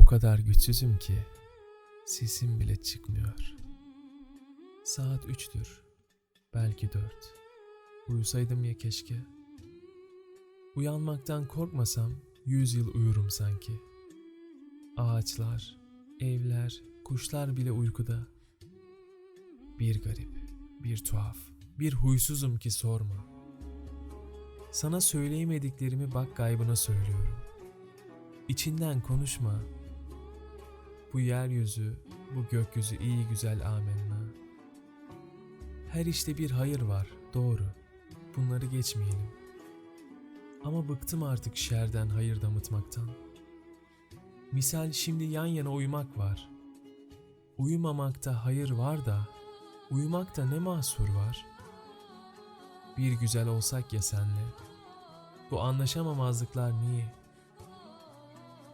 O kadar güçsüzüm ki sesim bile çıkmıyor. Saat üçtür. Belki dört. Uyusaydım ya keşke. Uyanmaktan korkmasam yüz yıl uyurum sanki. Ağaçlar, evler, kuşlar bile uykuda. Bir garip, bir tuhaf, bir huysuzum ki sorma. Sana söyleyemediklerimi bak gaybına söylüyorum. İçinden konuşma. Bu yeryüzü, bu gökyüzü iyi güzel amenna. Her işte bir hayır var, doğru. Bunları geçmeyelim. Ama bıktım artık şerden hayır damıtmaktan. Misal şimdi yan yana uyumak var. Uyumamakta hayır var da, uyumakta ne mahsur var? Bir güzel olsak ya senle. Bu anlaşamamazlıklar niye?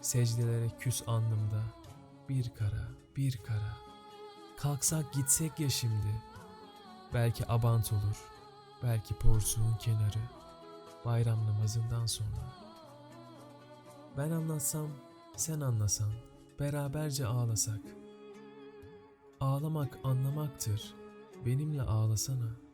Secdelere küs andımda, bir kara, bir kara. Kalksak gitsek ya şimdi. Belki abant olur, belki porsuğun kenarı. Bayram namazından sonra. Ben anlatsam, sen anlasan, beraberce ağlasak. Ağlamak anlamaktır, benimle ağlasana.''